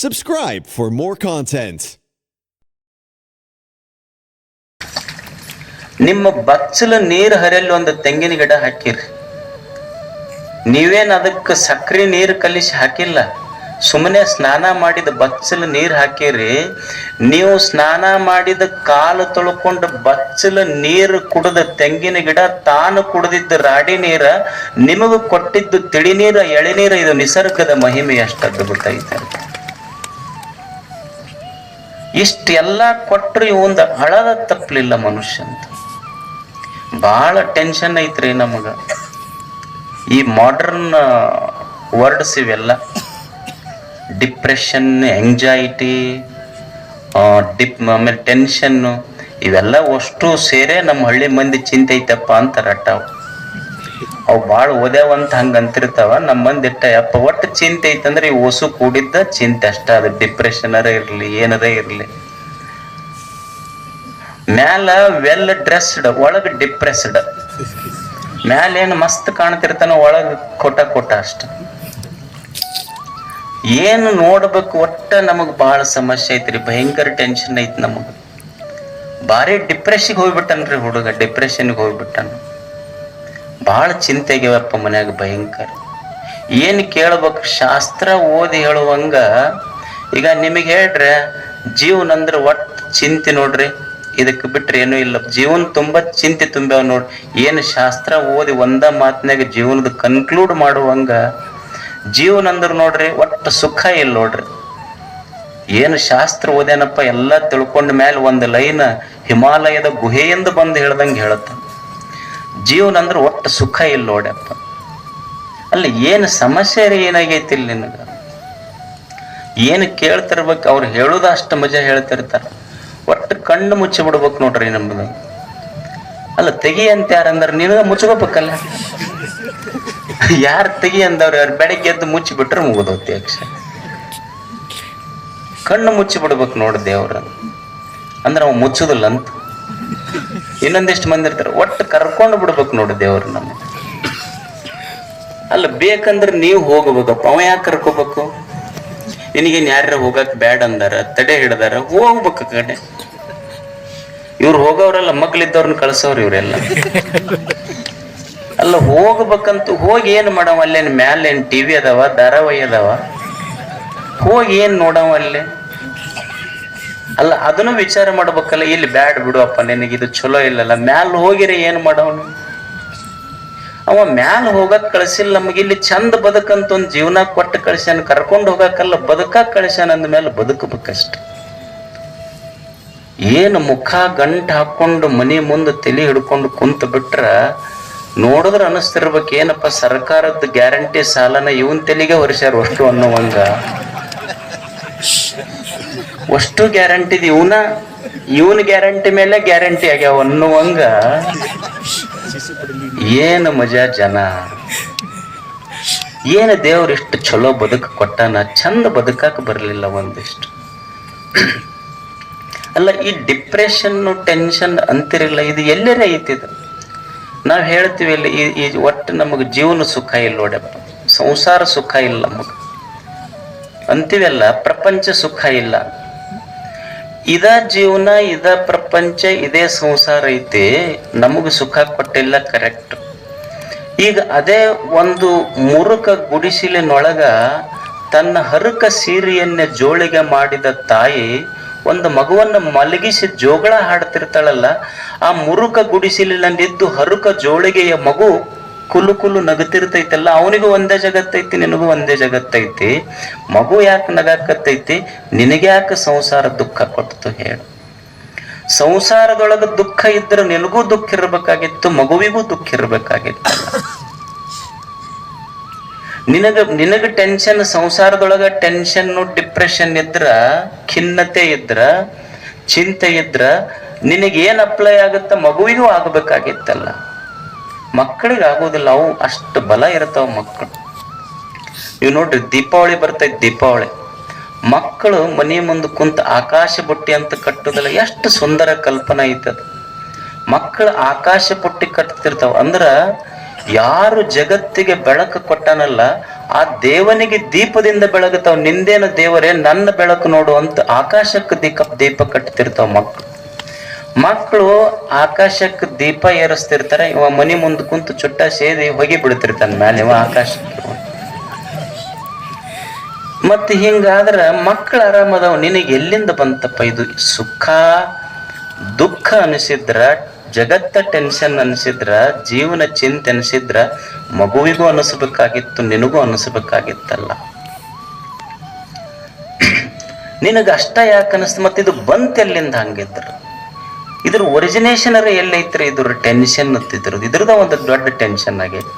Subscribe for more content. ನಿಮ್ಮ ಬಚ್ಚಲು ನೀರು ಹರಿಯಲು ಒಂದು ತೆಂಗಿನ ಗಿಡ ಹಾಕಿರಿ. ನೀವೇನು ಅದಕ್ಕೆ ಸಕ್ಕರೆ ನೀರು ಕಲಿಸಿ ಹಾಕಿಲ್ಲ? ಸುಮ್ಮನೆ ಸ್ನಾನ ಮಾಡಿದ ಬಚ್ಚಲು ನೀರು ಹಾಕಿರಿ. ನೀವು ಸ್ನಾನ ಮಾಡಿದ ಕಾಲು ತೊಳ್ಕೊಂಡು ಬಚ್ಚಲು ನೀರು ಕುಡಿದ ತೆಂಗಿನ ಗಿಡ ತಾನು ಕುಡಿದಿದ್ದ ರಾಡಿ ನೀರ, ನಿಮಗೂ ಕೊಟ್ಟಿದ್ದು ತಿಳಿ ನೀರ ಎಳೆನೀರ ಇದು ನಿಸರ್ಗದ ಮಹಿಮೆ ಅಷ್ಟದ್ದು ಗೊತ್ತೈತೆ ಇಷ್ಟೆಲ್ಲ ಕೊಟ್ಟರು ಒಂದು ಹಳದ ತಪ್ಪಲಿಲ್ಲ ಮನುಷ್ಯ ಅಂತ ಭಾಳ ಟೆನ್ಷನ್ ಐತ್ರಿ ನಮಗ. ಈ ಮಾಡರ್ನ್ ವರ್ಡ್ಸ್ ಇವೆಲ್ಲ. ಡಿಪ್ರೆಷನ್ ಎಂಗ್ಜೈಟಿ ಡಿಪ್, ಆಮೇಲೆ ಟೆನ್ಷನ್ನು ಇವೆಲ್ಲ ಅಷ್ಟು ಸೇರೇ ನಮ್ಮ ಹಳ್ಳಿ ಮಂದಿ ಚಿಂತೆ ಐತಪ್ಪ ಅಂತ ರಟ್ಟಾವ. ಅವು ಭಾಳ ಓದ್ಯಾವಂತ ಹಂಗ ಅಂತಿರ್ತಾವ. ನಮ್ಮ ಮಂದಿ ಇಟ್ಟ ಯಪ್ಪ, ಒಟ್ಟು ಚಿಂತೆ ಐತಂದ್ರೆ ಈ ಓಸು ಕೂಡಿದ್ದ ಚಿಂತೆ ಅಷ್ಟ. ಅದು ಡಿಪ್ರೆಷನರ ಇರ್ಲಿ ಏನದ ಇರ್ಲಿ. ಮ್ಯಾಲ ವೆಲ್ ಡ್ರೆಸ್ಡ್ ಒಳಗ್ ಡಿಪ್ರೆಸ್ಡ್ ಮ್ಯಾಲ ಏನು ಮಸ್ತ್ ಕಾಣ್ತಿರ್ತಾನ ಒಳಗ್ ಕೊಟ್ಟ ಕೊಟ್ಟ ಅಷ್ಟ. ಏನು ನೋಡ್ಬೇಕು ಒಟ್ಟ ನಮಗ್ ಬಹಳ ಸಮಸ್ಯೆ ಐತ್ರಿ, ಭಯಂಕರ ಟೆನ್ಷನ್ ಐತಿ ನಮಗ್. ಭಾರಿ ಡಿಪ್ರೆಷನ್ಗೆ ಹೋಗ್ಬಿಟ್ಟನ್ರಿ ಹುಡುಗ ಡಿಪ್ರೆಷನ್ಗೆ ಹೋಗ್ಬಿಟ್ಟನ. ಭಾಳ ಚಿಂತೆ ಆಗ್ಯಾವಪ್ಪ ಮನ್ಯಾಗ ಭಯಂಕರ. ಏನು ಕೇಳ್ಬೇಕು? ಶಾಸ್ತ್ರ ಓದಿ ಹೇಳುವಂಗ, ಈಗ ನಿಮಗೆ ಹೇಳ್ರೆ ಜೀವನ ಅಂದ್ರೆ ಒಟ್ಟು ಚಿಂತೆ ನೋಡ್ರಿ. ಇದಕ್ಕೆ ಬಿಟ್ರೆ ಏನೂ ಇಲ್ಲ. ಜೀವನ ತುಂಬಾ ಚಿಂತೆ ತುಂಬ್ಯಾವ ನೋಡ್ರಿ. ಏನು ಶಾಸ್ತ್ರ ಓದಿ ಒಂದ ಮಾತಿನಾಗ ಜೀವನದ ಕನ್ಕ್ಲೂಡ್ ಮಾಡುವಂಗ ಜೀವನ ಅಂದ್ರೆ ನೋಡ್ರಿ ಒಟ್ಟು ಸುಖ ಇಲ್ಲ ನೋಡ್ರಿ. ಏನು ಶಾಸ್ತ್ರ ಓದೇನಪ್ಪ ಎಲ್ಲ ತಿಳ್ಕೊಂಡ ಮೇಲೆ ಒಂದು ಲೈನ್ ಹಿಮಾಲಯದ ಗುಹೆಯಿಂದ ಬಂದು ಹೇಳ್ದಂಗೆ ಹೇಳುತ್ತ. ಜೀವನ ಅಂದ್ರೆ ಒಟ್ಟು ಸುಖ ಇಲ್ಲ ನೋಡಪ್ಪ ಅಲ್ಲಿ ಏನು ಸಮಸ್ಯೆ ಏನಾಗೈತಿ ಇಲ್ಲಿ ನಿನಗ? ಏನು ಕೇಳ್ತಿರ್ಬೇಕು, ಅವ್ರು ಹೇಳುದ ಅಷ್ಟು ಮಜಾ ಹೇಳ್ತಿರ್ತಾರೆ. ಒಟ್ಟು ಕಣ್ಣು ಮುಚ್ಚಿ ಬಿಡ್ಬೇಕು ನೋಡ್ರಿ ನಮ್ದು. ಅಲ್ಲ, ತೆಗಿ ಅಂತ ಯಾರಂದ್ರೆ ನಿನಗ ಮುಚ್ಕೋಬೇಕಲ್ಲ? ಯಾರು ತೆಗಿ ಅಂದವ್ರು? ಯಾರು ಬೆಳಗ್ಗೆ ಎದ್ದು ಮುಚ್ಚಿ ಬಿಟ್ರೆ ಮುಗಿದೋತಿ ಕಣ್ಣು ಮುಚ್ಚಿ ಬಿಡ್ಬೇಕು ನೋಡಿದೆ ಅವ್ರ ಅಂದ್ರೆ ಅವ್ ಮುಚ್ಚುದಿಲ್ಲ ಅಂತ. ಇನ್ನೊಂದಿಷ್ಟು ಮಂದಿ ಇರ್ತಾರೆ. ಒಟ್ಟು ಕರ್ಕೊಂಡು ಬಿಡ್ಬೇಕು ನೋಡು ದೇವ್ರ ನಮ್ಮ ಅಲ್ಲ, ಬೇಕಂದ್ರೆ ನೀವು ಹೋಗ್ಬೇಕಪ್ಪ. ಅವ ಯಾಕೆ ಕರ್ಕೋಬೇಕು? ನಿನಗೇನ್ ಯಾರ್ಯಾರ ಹೋಗಕ್ ಬ್ಯಾಡ್ ಅಂದಾರ, ತಡೆ ಹಿಡ್ದಾರ, ಹೋಗ್ಬೇಕು ಕಡೆ. ಇವ್ರು ಹೋಗೋರೆಲ್ಲ ಮಕ್ಳಿದ್ದವ್ರನ್ನ ಕಳ್ಸೋರು ಇವರೆಲ್ಲ. ಅಲ್ಲ, ಹೋಗ್ಬೇಕಂತ, ಹೋಗಿ ಏನ್ ಮಾಡವ ಅಲ್ಲೇನ್ ಮ್ಯಾಲೇನ್ ಟಿವಿ ಅದಾವ, ಧಾರಾವಾಹಿ ಅದಾವ? ಹೋಗಿ ಏನ್ ನೋಡವ ಅಲ್ಲೇ? ಅಲ್ಲ, ಅದನ್ನು ವಿಚಾರ ಮಾಡ್ಬೇಕಲ್ಲ, ಇಲ್ಲಿ ಬ್ಯಾಡ್ ಬಿಡುವಪ್ಪ, ನಿನಗೆ ಇದು ಚಲೋ ಇಲ್ಲಲ್ಲ, ಮ್ಯಾಲ ಹೋಗಿರಿ, ಏನ್ ಮಾಡವನು ಅವ ಮ್ಯಾಲ ಹೋಗಕ್ ಕಳ್ಸಿಲ್ಲ, ನಮಗೆ ಇಲ್ಲಿ ಚಂದ ಬದುಕಂತ ಒಂದ್ ಜೀವನ ಕೊಟ್ಟು ಕಳ್ಸ್ಯಾನ, ಕರ್ಕೊಂಡು ಹೋಗಕ್ಕಲ್ಲ, ಬದುಕ ಕಳ್ಸ್ಯಾನ ಅಂದ ಮೇಲೆ ಬದುಕಬೇಕಷ್ಟ ಏನು ಮುಖ ಗಂಟು ಹಾಕೊಂಡು, ಮನೆ ಮುಂದೆ ತಲೆ ಹಿಡ್ಕೊಂಡು ಕುಂತ ಬಿಟ್ರ, ನೋಡಿದ್ರೆ ಅನಿಸ್ತಿರ್ಬೇಕು, ಏನಪ್ಪ, ಸರ್ಕಾರದ ಗ್ಯಾರಂಟಿ ಸಾಲನ ಇವನ್ ತೆಲಿಗೆ ವರ್ಷಾರ ಅಷ್ಟು ಅನ್ನುವಂಗ. ಅಷ್ಟು ಗ್ಯಾರಂಟಿ ಇವನ, ಇವನ್ ಗ್ಯಾರಂಟಿ ಮೇಲೆ ಗ್ಯಾರಂಟಿ ಆಗ್ಯಾವ ಅನ್ನುವಂಗ ಏನು ಮಜಾ ಜನ. ಏನು ದೇವ್ರ ಇಷ್ಟು ಚಲೋ ಬದುಕು ಕೊಟ್ಟಾನ ಚಂದ ಬದುಕಾಕ ಬರಲಿಲ್ಲ ಒಂದಿಷ್ಟು. ಅಲ್ಲ, ಈ ಡಿಪ್ರೆಷನ್ ಟೆನ್ಷನ್ ಅಂತಿರಲ್ಲ, ಇದು ಎಲ್ಲರೇ ಐತಿದು ನಾವು ಹೇಳ್ತೀವಿ ಇಲ್ಲಿ, ಈ ಈ ಒಟ್ಟು ನಮಗೆ ಜೀವನ ಸುಖ ಇಲ್ಲ ನೋಡಪ್ಪ. ಸಂಸಾರ ಸುಖ ಇಲ್ಲ ನಮಗೆ. ಅಂತೀವಲ್ಲ, ಪ್ರಪಂಚ ಸುಖ ಇಲ್ಲ. ಇದ ಜೀವನ, ಇದ ಪ್ರಪಂಚ, ಇದೇ ಸಂಸಾರ ಐತಿ, ನಮಗೆ ಸುಖ ಕೊಟ್ಟಿಲ್ಲ ಕರೆಕ್ಟ್ ಈಗ ಅದೇ ಒಂದು ಮುರುಕ ಗುಡಿಸಿಲಿನೊಳಗ ತನ್ನ ಹರುಕ ಸೀರೆಯನ್ನೇ ಜೋಳಿಗೆ ಮಾಡಿದ ತಾಯಿ ಒಂದು ಮಗುವನ್ನು ಮಲಗಿಸಿ ಜೋಗಳ ಹಾಡ್ತಿರ್ತಾಳಲ್ಲ, ಆ ಮುರುಕ ಗುಡಿಸಿಲಿನಲ್ಲಿದ್ದು ಹರುಕ ಜೋಳಿಗೆಯ ಮಗು ಕುಲು ಕುಲು ನಗತಿರ್ತೈತಲ್ಲ, ಅವನಿಗೂ ಒಂದೇ ಜಗತ್ತೈತಿ, ನಿನಗೂ ಒಂದೇ ಜಗತ್ತೈತಿ. ಮಗು ಯಾಕೆ ನಗಾಕತ್ತೈತಿ? ನಿನಗೆ ಯಾಕೆ ಸಂಸಾರ ದುಃಖ ಕೊಡ್ತು ಹೇಳು. ಸಂಸಾರದೊಳಗೆ ದುಃಖ ಇದ್ರೆ ನಿನಗೂ ದುಃಖ ಇರಬೇಕಾಗಿತ್ತು, ಮಗುವಿಗೂ ದುಃಖ ಇರಬೇಕಾಗಿತ್ತು. ನಿನಗ ನಿನಗ ಟೆನ್ಷನ್ ಸಂಸಾರದೊಳಗ ಟೆನ್ಷನ್ ಡಿಪ್ರೆಷನ್ ಇದ್ರ, ಖಿನ್ನತೆ ಇದ್ರ, ಚಿಂತೆ ಇದ್ರ ನಿನಗೆ ಏನ್ ಅಪ್ಲೈ ಆಗುತ್ತ? ಮಗುವಿಗೂ ಆಗಬೇಕಾಗಿತ್ತಲ್ಲ. ಮಕ್ಕಳಿಗೆ ಆಗೋದಿಲ್ಲ ಅವು ಅಷ್ಟು ಬಲ ಇರ್ತಾವ ಮಕ್ಕಳು. ನೀವು ನೋಡ್ರಿ, ದೀಪಾವಳಿ ಬರ್ತೈತಿ, ದೀಪಾವಳಿ. ಮಕ್ಕಳು ಮನೆ ಮುಂದೆ ಕುಂತ ಆಕಾಶ ಬುಟ್ಟಿ ಅಂತ ಕಟ್ಟೋದಲ್ಲ ಎಷ್ಟು ಸುಂದರ ಕಲ್ಪನೆ ಐತೆ ಅದು. ಮಕ್ಕಳು ಆಕಾಶ ಬುಟ್ಟಿ ಕಟ್ತಿರ್ತಾವ. ಅಂದ್ರ ಯಾರು ಜಗತ್ತಿಗೆ ಬೆಳಕು ಕೊಟ್ಟನಲ್ಲ, ಆ ದೇವನಿಗೆ ದೀಪದಿಂದ ಬೆಳಗುತ್ತಾವ. ನಿಂದೇನ ದೇವರೇ, ನನ್ನ ಬೆಳಕು ನೋಡು ಅಂತ ಆಕಾಶಕ್ಕೆ ದೀಪ ದೀಪ ಕಟ್ತಿರ್ತಾವ ಮಕ್ಕಳು. ಮಕ್ಕಳು ಆಕಾಶಕ್ಕೆ ದೀಪ ಏರಿಸ್ತಿರ್ತಾರೆ, ಇವ ಮನಿ ಮುಂದೆ ಕುಂತು ಚುಟ್ಟ ಸೇದಿ ಹೊಗೆ ಬಿಡ್ತಿರ್ತಾನ ಮೇಲೆ ಇವ ಆಕಾಶಕ್ಕೆ. ಮತ್ತೆ ಹಿಂಗಾದ್ರ ಮಕ್ಕಳು ಆರಾಮದವ್ ನಿನಗೆ ಎಲ್ಲಿಂದ ಬಂತಪ್ಪ ಇದು? ಸುಖ, ದುಃಖ ಅನಿಸಿದ್ರ, ಜಗತ್ತ ಟೆನ್ಷನ್ ಅನಿಸಿದ್ರ, ಜೀವನ ಚಿಂತೆ ಅನಿಸಿದ್ರ, ಮಗುವಿಗೂ ಅನಿಸ್ಬೇಕಾಗಿತ್ತು, ನಿನಗೂ ಅನಿಸ್ಬೇಕಾಗಿತ್ತಲ್ಲ. ನಿನಗೆ ಅಷ್ಟ ಯಾಕೆ ಇದು ಬಂತ ಎಲ್ಲಿಂದ ಹಂಗಿದ್ರ? ಇದ್ರ ಒರಿಜಿನೇಷನ್ ಎಲ್ಲೈತ್ರಿ ಇದ್ರ ಟೆನ್ಷನ್ ಅಂತಿದ್ರು. ಇದ್ರದ ಒಂದು ದೊಡ್ಡ ಟೆನ್ಷನ್ ಆಗೈತೆ